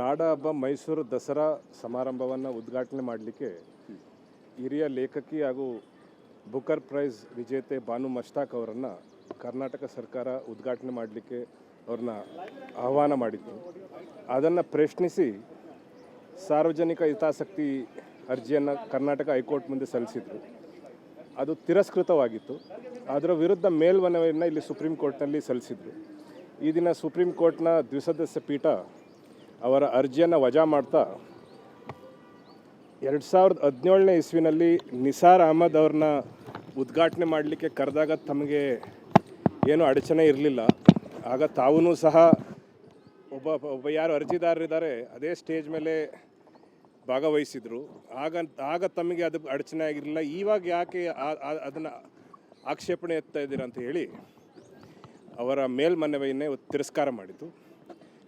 ನಾಡ ಹಬ್ಬ ಮೈಸೂರು ದಸರಾ ಸಮಾರಂಭವನ್ನು ಉದ್ಘಾಟನೆ ಮಾಡಲಿಕ್ಕೆ ಹಿರಿಯ ಲೇಖಕಿ ಹಾಗೂ ಬುಕರ್ ಪ್ರೈಸ್ ವಿಜೇತೆ ಬಾನು ಮಸ್ತಾಕ್ ಅವರನ್ನು ಕರ್ನಾಟಕ ಸರ್ಕಾರ ಉದ್ಘಾಟನೆ ಮಾಡಲಿಕ್ಕೆ ಅವ್ರನ್ನ ಆಹ್ವಾನ ಮಾಡಿತ್ತು. ಅದನ್ನು ಪ್ರಶ್ನಿಸಿ ಸಾರ್ವಜನಿಕ ಹಿತಾಸಕ್ತಿ ಅರ್ಜಿಯನ್ನು ಕರ್ನಾಟಕ ಹೈಕೋರ್ಟ್ ಮುಂದೆ ಸಲ್ಲಿಸಿದರು. ಅದು ತಿರಸ್ಕೃತವಾಗಿತ್ತು. ಅದರ ವಿರುದ್ಧ ಮೇಲ್ಮನವಿಯನ್ನು ಇಲ್ಲಿ ಸುಪ್ರೀಂ ಕೋರ್ಟ್ನಲ್ಲಿ ಸಲ್ಲಿಸಿದರು. ಈ ದಿನ ಸುಪ್ರೀಂ ಕೋರ್ಟ್ನ ದ್ವಿಸದಸ್ಯ ಪೀಠ ಅವರ ಅರ್ಜಿಯನ್ನು ವಜಾ ಮಾಡ್ತಾ ಎರಡು ಸಾವಿರದ ಹದಿನೇಳನೇ ಇಸ್ವಿನಲ್ಲಿ ನಿಸಾರ್ ಅಹಮದ್ ಅವ್ರನ್ನ ಉದ್ಘಾಟನೆ ಮಾಡಲಿಕ್ಕೆ ಕರೆದಾಗ ತಮಗೆ ಏನು ಅಡಚಣೆ ಇರಲಿಲ್ಲ. ಆಗ ತಾವೂ ಸಹ ಒಬ್ಬ ಒಬ್ಬ ಯಾರು ಅರ್ಜಿದಾರರಿದ್ದಾರೆ, ಅದೇ ಸ್ಟೇಜ್ ಮೇಲೆ ಭಾಗವಹಿಸಿದರು. ಆಗ ಆಗ ತಮಗೆ ಅದು ಅಡಚಣೆ ಆಗಿರಲಿಲ್ಲ. ಇವಾಗ ಯಾಕೆ ಅದನ್ನು ಆಕ್ಷೇಪಣೆ ಎತ್ತಾ ಇದ್ದೀರಾ ಅಂತ ಹೇಳಿ ಅವರ ಮೇಲ್ಮನವಿಯನ್ನೇ ತಿರಸ್ಕಾರ ಮಾಡಿತು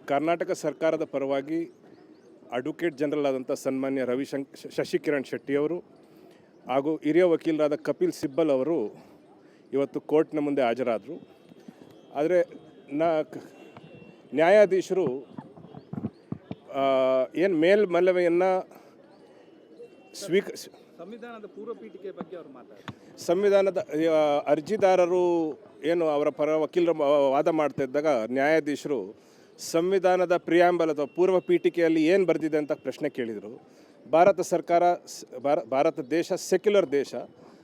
ಕರ್ನಾಟಕ ಸರ್ಕಾರದ ಪರವಾಗಿ ಅಡ್ವೊಕೇಟ್ ಜನರಲ್ ಆದಂಥ ಸನ್ಮಾನ್ಯ ರವಿಶಂಕ್ ಶಶಿಕಿರಣ್ ಶೆಟ್ಟಿಯವರು ಹಾಗೂ ಹಿರಿಯ ವಕೀಲರಾದ ಕಪಿಲ್ ಸಿಬ್ಬಲ್ ಅವರು ಇವತ್ತು ಕೋರ್ಟ್ನ ಮುಂದೆ ಹಾಜರಾದರು. ಆದರೆ ನಾ ನ್ಯಾಯಾಧೀಶರು ಏನು ಮೇಲ್ಮಲವೆಯನ್ನು ಸ್ವೀಕ ಸಂವಿಧಾನದ ಪೂರ್ವಪೀಠಿಕೆ ಬಗ್ಗೆ ಅವರು ಮಾತಾಡ್ತಾರೆ. ಸಂವಿಧಾನದ ಅರ್ಜಿದಾರರು ಏನು ಅವರ ಪರ ವಕೀಲರು ವಾದ ಮಾಡ್ತಾ ಇದ್ದಾಗ ನ್ಯಾಯಾಧೀಶರು ಸಂವಿಧಾನದ ಪ್ರಿಯಾಂಬಲ್ ಅಥವಾ ಪೂರ್ವ ಪೀಠಿಕೆಯಲ್ಲಿ ಏನು ಬರೆದಿದೆ ಅಂತ ಪ್ರಶ್ನೆ ಕೇಳಿದರು. ಭಾರತ ಸರ್ಕಾರ ಭಾರತ ದೇಶ ಸೆಕ್ಯುಲರ್ ದೇಶ.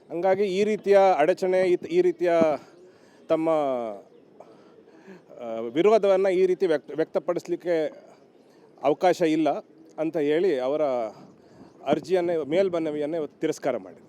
ಹಂಗಾಗಿ ಈ ರೀತಿಯ ಅಡಚಣೆ, ಈ- ರೀತಿಯ ತಮ್ಮ ವಿರೋಧವನ್ನು ಈ ರೀತಿ ವ್ಯಕ್ತ, ವ್ಯಕ್ತಪಡಿಸಲಿಕ್ಕೆ ಅವಕಾಶ ಇಲ್ಲ ಅಂತ ಹೇಳಿ ಅವರ ಅರ್ಜಿಯನ್ನೇ, ಮೇಲ್ಮನವಿಯನ್ನೇ ತಿರಸ್ಕಾರ ಮಾಡಿದರು.